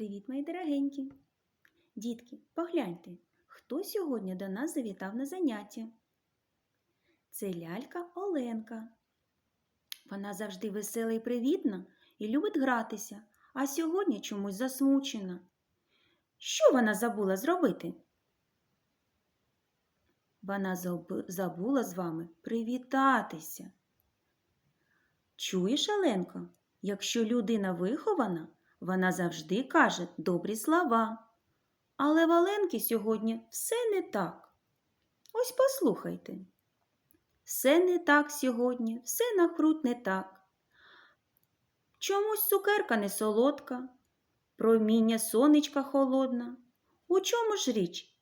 Привіт, мої дорогенькі! Дітки, погляньте, хто сьогодні до нас завітав на заняття. Це лялька Оленка. Вона завжди весела і привітна і любить гратися, а сьогодні чомусь засмучена. Що вона забула зробити? Вона забула з вами привітатися. Чуєш, Оленко, якщо людина вихована, вона завжди каже добрі слова. Але в Оленки сьогодні все не так. Ось послухайте. Все не так сьогодні, все навкруг не так. Чомусь цукерка не солодка, проміння сонечка холодна. У чому ж річ?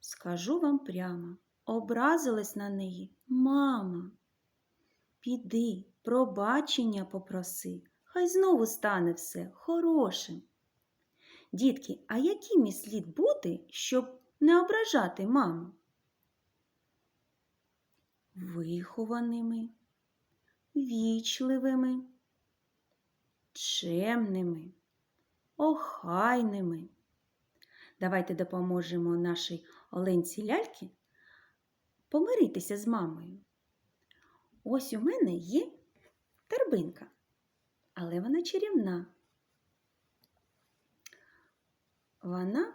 Скажу вам прямо, образилась на неї мама. Піди, пробачення попроси, хай знову стане все хорошим. Дітки, а яким слід бути, щоб не ображати маму? Вихованими, вічливими, чемними, охайними. Давайте допоможемо нашій Оленці ляльки помиритися з мамою. Ось у мене є торбинка, але вона чарівна. Вона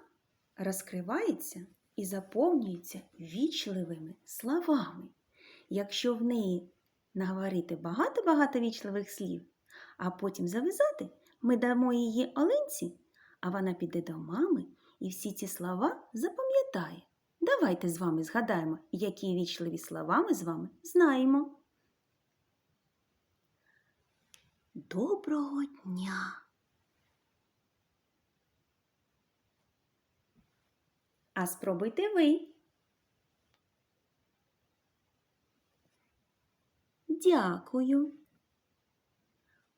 розкривається і заповнюється вічливими словами. Якщо в неї наговорити багато-багато вічливих слів, а потім зав'язати, ми дамо її Оленці, а вона піде до мами і всі ці слова запам'ятає. Давайте з вами згадаємо, які вічливі слова ми з вами знаємо. Доброго дня! А спробуйте ви. Дякую.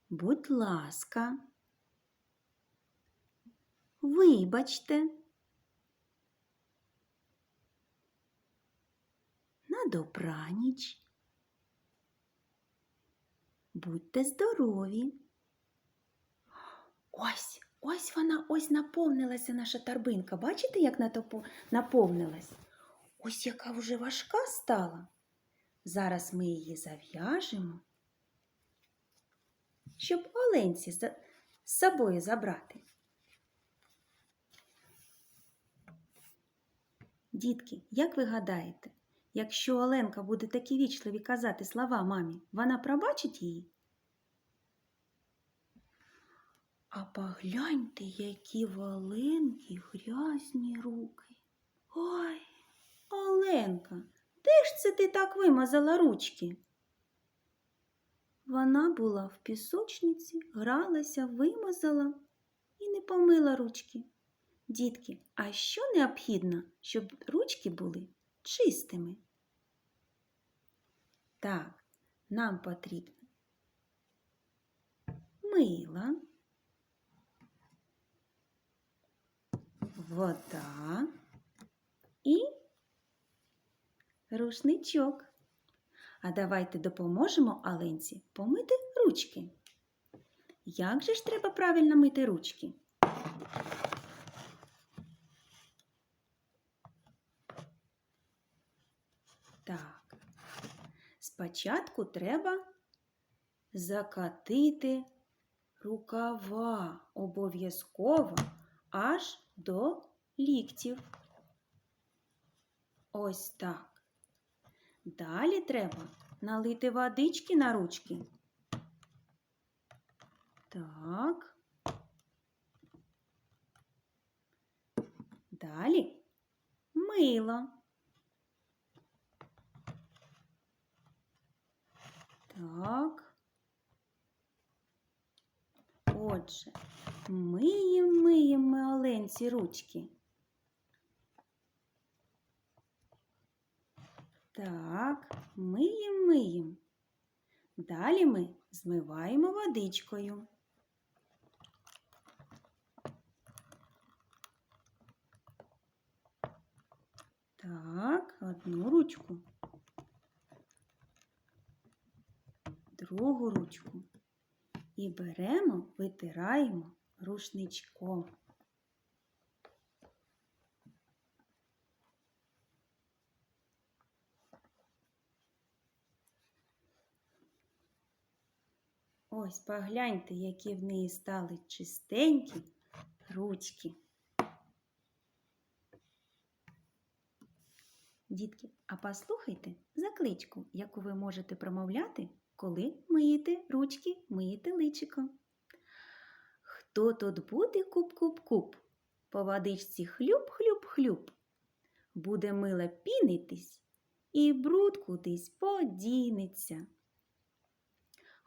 Будь ласка. Вибачте. На добраніч. Будьте здорові. Ось, ось вона, ось наповнилася наша торбинка. Бачите, як наповнилась? Ось яка вже важка стала. Зараз ми її зав'яжемо, щоб Оленці з собою забрати. Дітки, як ви гадаєте, якщо Оленка буде такі вічливі казати слова мамі, вона пробачить її? А погляньте, які в грязні руки. Ой, Оленка, де ж це ти так вимазала ручки? Вона була в пісочниці, гралася, вимазала і не помила ручки. Дітки, а що необхідно, щоб ручки були чистими? Так, нам потрібно мила, вода і рушничок. А давайте допоможемо Аленці помити ручки. Як же ж треба правильно мити ручки? Так, спочатку треба закатити рукава обов'язково аж до ліктів. Ось так. Далі треба налити водички на ручки. Так. Далі мило. Так. Отже, миємо, миємо ми Оленці ручки. Так, миємо, миємо. Далі ми змиваємо водичкою. Так, одну ручку. другу ручку і беремо, витираємо рушничком. Ось погляньте, які в неї стали чистенькі ручки. Дітки, а послухайте закличку, яку ви можете промовляти коли миєте ручки, миєте личико. Хто тут буде куп-куп-куп? По водичці хлюп-хлюп-хлюп. Буде мило пінитись, і бруд кудись подінеться.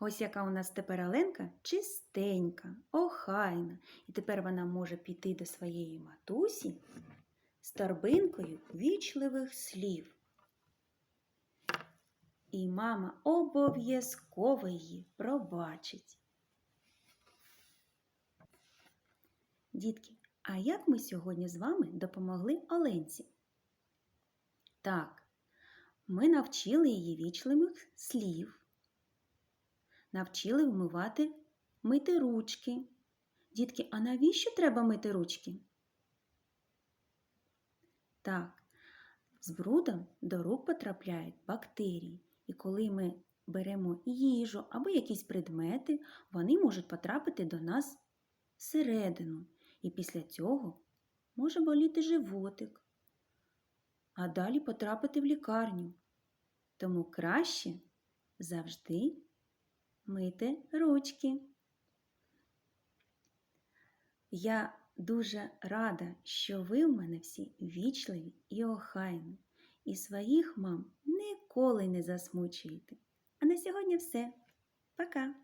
Ось яка у нас тепер Оленка чистенька, охайна, і тепер вона може піти до своєї матусі з торбинкою вічливих слів. І мама обов'язково її пробачить. Дітки, а як ми сьогодні з вами допомогли Оленці? Так, ми навчили її вічливих слів, навчили вмивати мити ручки. Дітки, а навіщо треба мити ручки? Так, з брудом до рук потрапляють бактерії, і коли ми беремо їжу або якісь предмети, вони можуть потрапити до нас всередину. І після цього може боліти животик, а далі потрапити в лікарню. Тому краще завжди мити ручки. Я дуже рада, що ви в мене всі вічливі і охайні, і своїх мам ніколи не засмучуєте. А на сьогодні все. Пока!